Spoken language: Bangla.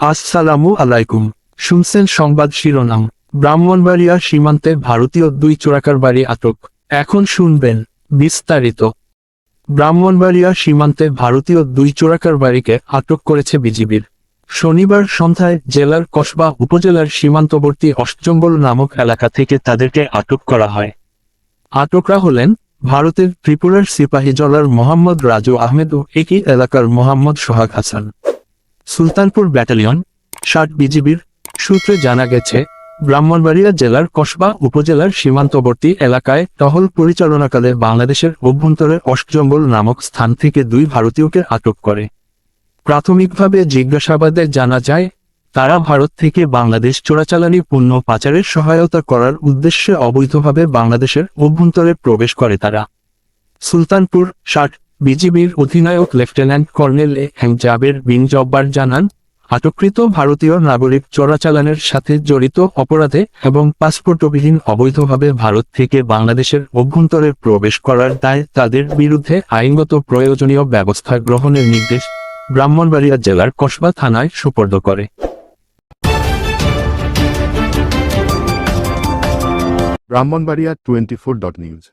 আসসালামু আলাইকুম। শুনছেন সংবাদ শিরোনাম। ব্রাহ্মণবাড়িয়া সীমান্তে ভারতীয় দুই চোরাকার বাড়ি আটক। এখন শুনবেন বিস্তারিত। ব্রাহ্মণবাড়িয়া সীমান্তে ভারতীয় দুই চোরাকার বাড়িকে আটক করেছে বিজিবির। শনিবার সন্ধ্যায় জেলার কসবা উপজেলার সীমান্তবর্তী অষ্টজঙ্গল নামক এলাকা থেকে তাদেরকে আটক করা হয়। আটকরা হলেন ভারতের ত্রিপুরার সিপাহী জলার মোহাম্মদ রাজু আহমেদ ও একই এলাকার মোহাম্মদ সোহাগ হাসান। সুলতানপুর ব্যাটালিয়ন, ষাট বিজিবির সূত্রে জানা গেছে, ব্রাহ্মণবাড়িয়া জেলার কসবা উপজেলার সীমান্তবর্তী এলাকায় টহল পরিচালনাকালে বাংলাদেশের অভ্যন্তরে অষ্টজঙ্গল নামক স্থান থেকে দুই ভারতীয়কে আটক করে। প্রাথমিকভাবে জিজ্ঞাসাবাদে জানা যায়, তারা ভারত থেকে বাংলাদেশ চোরাচালানি পণ্য পাচারের সহায়তা করার উদ্দেশ্যে অবৈধভাবে বাংলাদেশের অভ্যন্তরে প্রবেশ করে তারা। সুলতানপুর, ষাট বিজিবির অধিনায়ক lieutenant colonel A M Jaber Bin Jabbar জানান, আটককৃত ভারতীয় নাগরিক চোরাচালানের সাথে জড়িত অপরাধে এবং পাসপোর্টবিহীন অবৈধভাবে ভারত থেকে বাংলাদেশের অভ্যন্তরে প্রবেশ করার দায় তাদের বিরুদ্ধে আইনগত প্রয়োজনীয় ব্যবস্থা গ্রহণের নির্দেশ ব্রাহ্মণবাড়িয়া জেলার কসবা থানায় সুপর্দ করে। Brahmanbaria twenty four dot news.